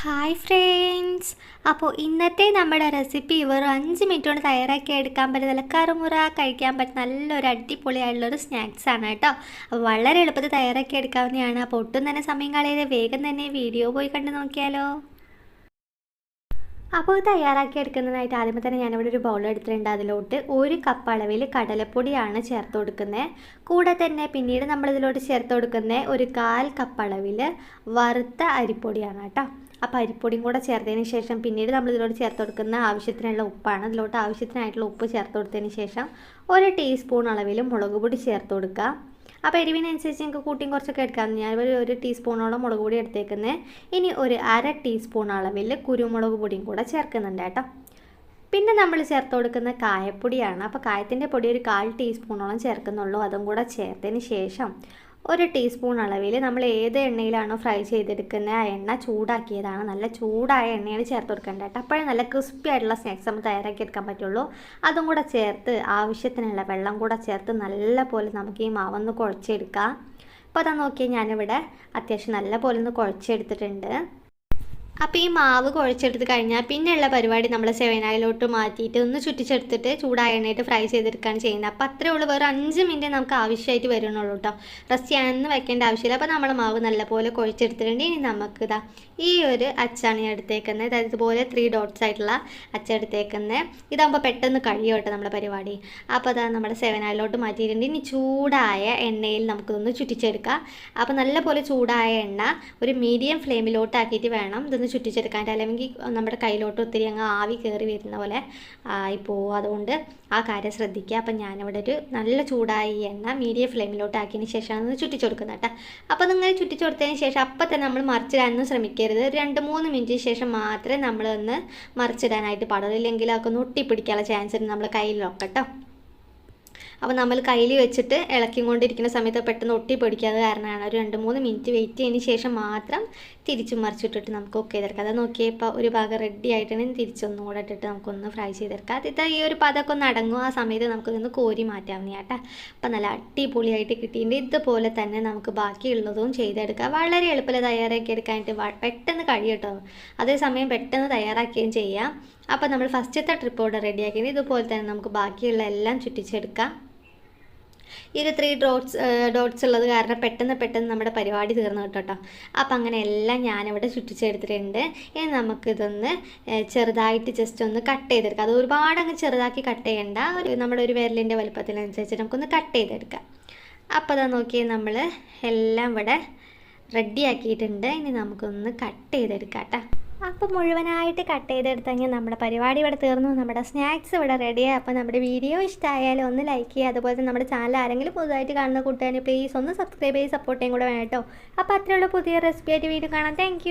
Hi friends അപ്പോൾ ഇന്നത്തെ നമ്മുടെ റെസിപ്പി വെറും അഞ്ച് മിനിറ്റ് കൊണ്ട് തയ്യാറാക്കി എടുക്കാൻ പറ്റുന്ന നല്ല കറുമുറ കഴിക്കാൻ പറ്റുന്ന നല്ലൊരു അടിപൊളിയായിട്ടുള്ളൊരു സ്നാക്സാണ് കേട്ടോ. അപ്പോൾ വളരെ എളുപ്പത്തിൽ തയ്യാറാക്കി എടുക്കാവുന്നതാണ്. അപ്പോൾ ഒട്ടും തന്നെ സമയം കളയാതെ വേഗം തന്നെ വീഡിയോ പോയി കണ്ടു നോക്കിയാലോ. അപ്പോൾ തയ്യാറാക്കി എടുക്കുന്നതായിട്ട് ആദ്യമേ തന്നെ ഞാനിവിടെ ഒരു ബൗൾ എടുത്തിട്ടുണ്ട്. അതിലോട്ട് ഒരു കപ്പ് അളവിൽ കടലപ്പൊടിയാണ് ചേർത്ത് കൊടുക്കുന്നത്. കൂടെ തന്നെ പിന്നീട് നമ്മളിതിലോട്ട് ചേർത്ത് കൊടുക്കുന്ന ഒരു കാൽ കപ്പ് അളവിൽ വറുത്ത അരിപ്പൊടിയാണ് കേട്ടോ. അപ്പോൾ പരിപ്പൊടിയും കൂടെ ചേർത്തതിന് ശേഷം പിന്നീട് നമ്മൾ ഇതിലോട്ട് ചേർത്ത് കൊടുക്കുന്ന ആവശ്യത്തിനുള്ള ഉപ്പാണ്. ഇതിലോട്ട് ആവശ്യത്തിനായിട്ടുള്ള ഉപ്പ് ചേർത്ത് കൊടുത്തതിന് ശേഷം ഒരു ടീസ്പൂൺ അളവിൽ മുളക് പൊടി ചേർത്ത് കൊടുക്കുക. അപ്പോൾ എരിവിനനുസരിച്ച് നിങ്ങൾക്ക് കൂട്ടിയും കുറച്ചൊക്കെ എടുക്കാം. ഞാൻ ഒരു ഒരു ടീസ്പൂണോളം മുളക് പൊടി എടുത്തേക്കുന്നത് ഇനി ഒരു അര ടീസ്പൂൺ അളവിൽ കുരുമുളക് പൊടിയും കൂടെ ചേർക്കുന്നുണ്ട് കേട്ടോ. പിന്നെ നമ്മൾ ചേർത്ത് കൊടുക്കുന്ന കായപ്പൊടിയാണ്. അപ്പോൾ കായത്തിന്റെ പൊടി ഒരു കാൽ ടീസ്പൂണോളം ചേർക്കുന്നുള്ളൂ. അതും കൂടെ ചേർത്തതിന് ശേഷം ഒരു ടീസ്പൂൺ അളവിൽ നമ്മൾ ഏത് എണ്ണയിലാണോ ഫ്രൈ ചെയ്തെടുക്കുന്നത് ആ എണ്ണ ചൂടാക്കിയതാണ്. നല്ല ചൂടായ എണ്ണയാണ് ചേർത്ത് കൊടുക്കേണ്ടത് കേട്ടോ. അപ്പോഴേ നല്ല ക്രിസ്പി ആയിട്ടുള്ള സ്നാക്സ് നമുക്ക് തയ്യാറാക്കി എടുക്കാൻ പറ്റുള്ളൂ. അതും കൂടെ ചേർത്ത് ആവശ്യത്തിനുള്ള വെള്ളം കൂടെ ചേർത്ത് നല്ല പോലെ നമുക്ക് ഈ മാവൊന്ന് കുഴച്ചെടുക്കാം. അപ്പോൾ അതാ നോക്കിയാൽ ഞാനിവിടെ അത്യാവശ്യം നല്ല പോലെ ഒന്ന് കുഴച്ചെടുത്തിട്ടുണ്ട്. അപ്പോൾ ഈ മാവ് കുഴച്ചെടുത്ത് കഴിഞ്ഞാൽ പിന്നെയുള്ള പരിപാടി നമ്മൾ സെവനായിലോട്ട് മാറ്റിയിട്ട് ഒന്ന് ചുറ്റിച്ചെടുത്തിട്ട് ചൂടായ എണ്ണയിട്ട് ഫ്രൈ ചെയ്തെടുക്കുകയാണ് ചെയ്യുന്നത്. അപ്പോൾ അത്രേ ഉള്ളൂ. വേറെ അഞ്ച് മിനിറ്റ് നമുക്ക് ആവശ്യമായിട്ട് വരുന്നുള്ളൂ കേട്ടോ റെസ്റ്റ് ചെയ്യാനൊന്നും വെക്കേണ്ട ആവശ്യമില്ല. അപ്പോൾ നമ്മൾ മാവ് നല്ലപോലെ കുഴച്ചെടുത്തിട്ടുണ്ട്. ഇനി നമുക്ക് ഇതാ ഈ ഒരു അച്ചാണ് ഞാൻ എടുത്തേക്കുന്നത് അതായത് ഇതുപോലെ ത്രീ ഡോട്ട്സ് ആയിട്ടുള്ള അച്ച എടുത്തേക്കുന്നത് ഇതാകുമ്പോൾ പെട്ടെന്ന് കഴിയും കേട്ടോ നമ്മുടെ പരിപാടി. അപ്പോൾ അതാ നമ്മുടെ സെവനായിലോട്ട് മാറ്റിയിട്ടുണ്ട്. ഇനി ചൂടായ എണ്ണയിൽ നമുക്കിതൊന്ന് ചുറ്റിച്ചെടുക്കാം. അപ്പോൾ നല്ലപോലെ ചൂടായ എണ്ണ ഒരു മീഡിയം ഫ്ലെയിമിലോട്ടാക്കിയിട്ട് വേണം. ഇതൊന്ന് ചുറ്റിച്ചെടുക്കാൻ അല്ലെങ്കിൽ നമ്മുടെ കയ്യിലോട്ട് ഒത്തിരി അങ്ങ് ആവി കയറി വരുന്ന പോലെ ആയി ആയിപ്പോവും അതുകൊണ്ട് ആ കാര്യം ശ്രദ്ധിക്കുക. അപ്പം ഞാനിവിടെ ഒരു നല്ല ചൂടായി എണ്ണ മീഡിയം ഫ്ലെയിമിലോട്ട് ആക്കിയതിന് ശേഷമാണ് ഒന്ന് ചുറ്റിച്ചെടുക്കുന്നത് കേട്ടോ. അപ്പോൾ നിങ്ങൾ ചുറ്റിച്ചെടുത്തതിന് ശേഷം അപ്പം തന്നെ നമ്മൾ മറിച്ചിടാനൊന്നും ശ്രമിക്കരുത്. രണ്ട് മൂന്ന് മിനിറ്റിന് ശേഷം മാത്രമേ നമ്മളൊന്ന് മറിച്ചിടാനായിട്ട് പാടുള്ളൂ. ഇല്ലെങ്കിൽ അതൊക്കെ ഒന്ന് ഒട്ടിപ്പിടിക്കാനുള്ള ചാൻസ് ഉണ്ട് നമ്മൾ കയ്യിലൊക്കെ കേട്ടോ. അപ്പോൾ നമ്മൾ കയ്യിൽ വെച്ചിട്ട് ഇളക്കി കൊണ്ടിരിക്കുന്ന സമയത്ത് പെട്ടെന്ന് ഒട്ടി പിടിക്കാതെ കാരണമാണ്. ഒരു രണ്ട് മൂന്ന് മിനിറ്റ് വെയിറ്റ് ചെയ്തതിന് ശേഷം മാത്രം തിരിച്ചു മറിച്ചിട്ടിട്ട് നമുക്ക് ഒക്കെ ചെയ്തെടുക്കാം. അത് നോക്കിയപ്പോൾ ഒരു ഭാഗം റെഡി ആയിട്ടാണ് തിരിച്ചൊന്നും കൂടെ ഇട്ടിട്ട് നമുക്കൊന്ന് ഫ്രൈ ചെയ്തെടുക്കാം. അതിട്ട് ഈ ഒരു പതൊക്കെ ഒന്ന് അടങ്ങും. ആ സമയത്ത് നമുക്കിതൊന്ന് കോരി മാറ്റാവുന്ന കേട്ടോ. അപ്പം നല്ല അടിപൊളിയായിട്ട് കിട്ടിയിട്ടുണ്ട്. ഇതുപോലെ തന്നെ നമുക്ക് ബാക്കിയുള്ളതും ചെയ്തെടുക്കാം. വളരെ എളുപ്പത്തിൽ തയ്യാറാക്കി എടുക്കാനായിട്ട് പെട്ടെന്ന് കഴിയട്ടോ അതേസമയം പെട്ടെന്ന് തയ്യാറാക്കുകയും ചെയ്യാം. അപ്പോൾ നമ്മൾ ഫസ്റ്റത്തെ ട്രിപ്പ് ഇവിടെ റെഡിയാക്കിയത് ഇതുപോലെ തന്നെ നമുക്ക് ബാക്കിയുള്ള എല്ലാം ചുറ്റിച്ചെടുക്കാം. ഈ ഒരു ത്രീ ഡോട്ട്സ് ഡോട്ട്സ് ഉള്ളത് കാരണം പെട്ടെന്ന് പെട്ടെന്ന് നമ്മുടെ പരിപാടി തീർന്നു കേട്ടോ അപ്പം അങ്ങനെ എല്ലാം ഞാനിവിടെ ചുറ്റിച്ചെടുത്തിട്ടുണ്ട്. ഇനി നമുക്കിതൊന്ന് ചെറുതായിട്ട് ജസ്റ്റ് ഒന്ന് കട്ട് ചെയ്തെടുക്കാം. അത് ഒരുപാട് അങ്ങ് ചെറുതാക്കി കട്ട് ചെയ്യേണ്ട. ഒരു നമ്മുടെ ഒരു വിരലിന്റെ വലുപ്പത്തിനനുസരിച്ച് നമുക്കൊന്ന് കട്ട് ചെയ്തെടുക്കാം. അപ്പോൾ അതാ നോക്കിയേ നമ്മൾ എല്ലാം ഇവിടെ റെഡിയാക്കിയിട്ടുണ്ട് ഇനി നമുക്കൊന്ന് കട്ട് ചെയ്തെടുക്കാം കേട്ടോ അപ്പോൾ മുഴുവനായിട്ട് കട്ട് ചെയ്തെടുത്ത് നമ്മുടെ പരിപാടി ഇവിടെ തീർന്നു. നമ്മുടെ സ്നാക്സ് ഇവിടെ റെഡിയായി അപ്പോൾ നമ്മുടെ വീഡിയോ ഇഷ്ടമായാലും ഒന്ന് ലൈക്ക് ചെയ്യുക. അതുപോലെ തന്നെ നമ്മുടെ ചാനൽ ആരെങ്കിലും പുതുതായിട്ട് കാണുന്ന കൂട്ടുകാരെ പ്ലീസ് ഒന്ന് സബ്സ്ക്രൈബ് ചെയ്ത് സപ്പോർട്ട് ചെയ്യും കൂടെ വേണം കേട്ടോ. അപ്പോൾ അത്രയുള്ള പുതിയ റെസിപ്പി ആയിട്ട് വീഡിയോ കാണാം. താങ്ക്